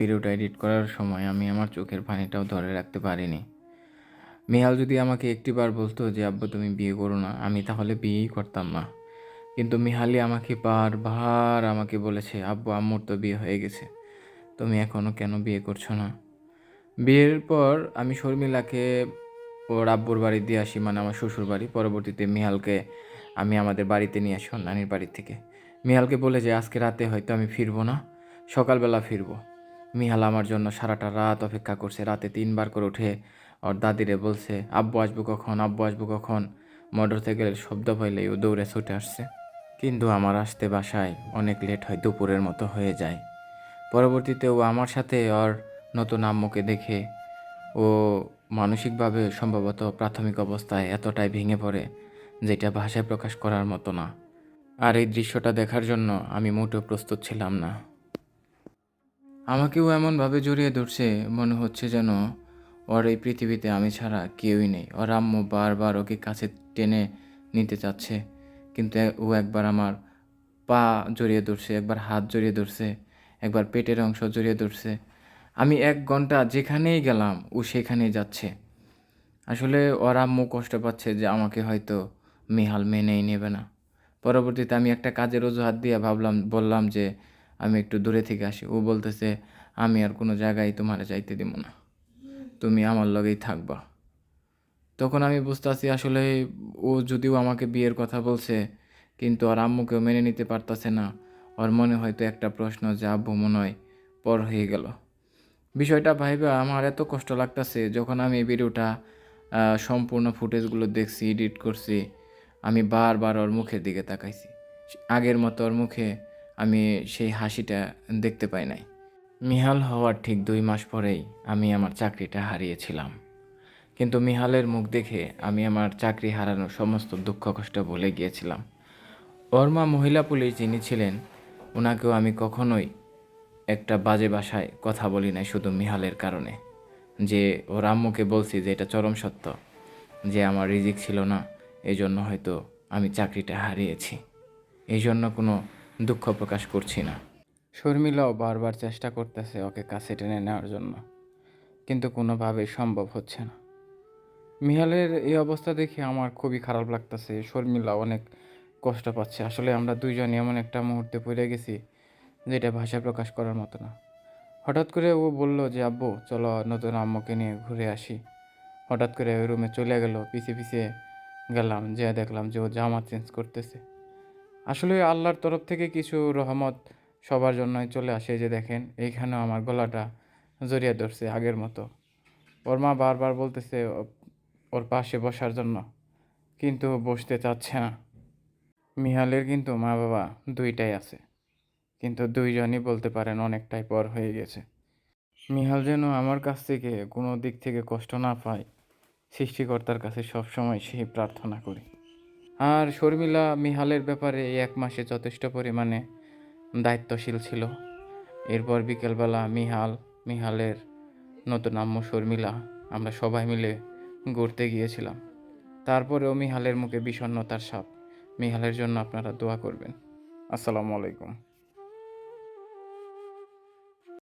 ভিডিওটা এডিট করার সময় আমি আমার চোখের পানিটাও ধরে রাখতে পারিনি। মিহাল যদি আমাকে একটিবার বলতো যে, আব্বু, তুমি বিয়ে করো না, আমি তাহলে বিয়েই করতাম না। কিন্তু মিহালি আমাকে বারবার আমাকে বলেছে, আব্বু, আম্মুর তো বিয়ে হয়ে গেছে, তুমি এখনও কেন বিয়ে করছ না? বিয়ের পর আমি শর্মিলাকে ওর আব্বুর বাড়ি দিয়ে আসি মানে আমার শ্বশুর বাড়ি। পরবর্তীতে মিহালকে আমি আমাদের বাড়িতে নিয়ে আসি নানির বাড়ি থেকে। মিহালকে বলে যে, আজকে রাতে হয়তো আমি ফিরবো না, সকালবেলা ফিরবো। মিহাল আমার জন্য সারাটা রাত অপেক্ষা করছে। রাতে তিনবার করে উঠে ওর দাদিরে বলছে, আব্বু আসব কখন? আব্বু আসব কখন? মোটর সাইকেলের শব্দ পাইলেই ও দৌড়ে ছুটে আসছে। কিন্তু আমার আসতে বাসায় অনেক লেট হয়, দুপুরের মতো হয়ে যায়। পরবর্তীতে ও আমার সাথে ওর নতুন আম্মুকে দেখে ও মানসিকভাবে সম্ভবত প্রাথমিক অবস্থায় এতটাই ভেঙে পড়ে যেটা ভাষায় প্রকাশ করার মতো না। আর এই দৃশ্যটা দেখার জন্য আমি মোটেও প্রস্তুত ছিলাম না। আমাকেও এমনভাবে জড়িয়ে ধরছে, মনে হচ্ছে যেন ওর এই পৃথিবীতে আমি ছাড়া কেউই নেই। ওর আম্মু বারবার ওকে কাছে টেনে নিতে চাচ্ছে, কিন্তু ও একবার আমার পা জড়িয়ে ধরছে, একবার হাত জড়িয়ে ধরছে, একবার পেটের অংশ জড়িয়ে ধরছে। আমি এক ঘণ্টা যেখানেই গেলাম, ও সেখানেই যাচ্ছে। আসলে ওর আম্মু কষ্ট পাচ্ছে যে আমাকে হয়তো মিহাল মেনেই নেবে না। পরবর্তীতে আমি একটা কাজের অজুহাত দিয়ে ভাবলাম, বললাম যে আমি একটু দূরে থেকে আসি। ও বলতেছে, আমি আর কোনো জায়গায় তোমার যাইতে দিব না। তুমি আমার লগেই থাকবা। তখন আমি বুঝতেছি আসলে ও যদিও আমাকে বিয়ের কথা বলছে, কিন্তু আর আম্মুকেও মেনে নিতে পারতাছে না। ওর মনে হয়তো একটা প্রশ্ন যে, আব্বু, মনে হয় পর হয়ে গেল। বিষয়টা ভাইবে, আমার এত কষ্ট লাগতেছে যখন আমি এই ভিডিওটা সম্পূর্ণ ফুটেজগুলো দেখছি, এডিট করছি, আমি বারবার ওর মুখের দিকে তাকাইছি। আগের মতো ওর মুখে আমি সেই হাসিটা দেখতে পাই নাই। মিহাল হওয়ার ঠিক দুই মাস পরেই আমি আমার চাকরিটা হারিয়েছিলাম। কিন্তু মিহালের মুখ দেখে আমি আমার চাকরি হারানোর সমস্ত দুঃখ কষ্ট ভুলে গিয়েছিলাম। ওর মা মহিলা পুলিশ যিনি ছিলেন ওনাকেও আমি কখনোই একটা বাজে বাসায় কথা বলি নাই শুধু মিহালের কারণে। যে ওর আম্মুকে বলছি যে এটা চরম সত্য, যে আমার রিজিক ছিল না এই জন্য হয়তো আমি চাকরিটা হারিয়েছি। এই জন্য কোনো দুঃখ প্রকাশ করছি না। শর্মিলাও বারবার চেষ্টা করতেছে ওকে কাছে টেনে নেওয়ার জন্য। কিন্তু কোনোভাবেই সম্ভব হচ্ছে না। মিহালের এই অবস্থা দেখে আমার খুবই খারাপ লাগতেছে। শর্মিলা অনেক কষ্ট পাচ্ছে। আসলে আমরা দুইজন এমন একটা মুহূর্তে পড়ে গেছি যেটা ভাষায় প্রকাশ করার মতো না। হঠাৎ করে ও বলল যে, আব্বু, চলো নতুন আম্মুকে নিয়ে ঘুরে আসি। হঠাৎ করে ওই রুমে চলে গেল। পিছিয়ে পিছিয়ে গেলাম যে দেখলাম যে ও জামা চেঞ্জ করতেছে। আসলে আল্লাহর তরফ থেকে কিছু রহমত সবার জন্যই চলে আসে যে দেখেন, এইখানেও আমার গলাটা জড়িয়ে ধরছে আগের মতো। ওর মা বারবার বলতেছে, ওর পাশে বসার জন্য। কিন্তু বসতে চাচ্ছে না। মিহালের কিন্তু মা বাবা দুইটাই আছে, কিন্তু দুইজনই বলতে পারেন অনেকটাই পর হয়ে গেছে। মিহাল যেন আমার কাছ থেকে কোনো দিক থেকে কষ্ট না পায়, সৃষ্টিকর্তার কাছে সবসময় সেই প্রার্থনা করি। আর শর্মিলা মিহালের ব্যাপারে এই এক মাসে যথেষ্ট পরিমাণে দায়িত্বশীল ছিল। এরপর বিকেলবেলা মিহাল, মিহালের নতুন আম্মু শর্মিলা, আমরা সবাই মিলে ঘুরতে গিয়েছিলাম। তারপরেও মিহালের মুখে বিষণ্ণতার সাপ মিহালের জন্য আপনারা দোয়া করবেন। আসসালামু আলাইকুম।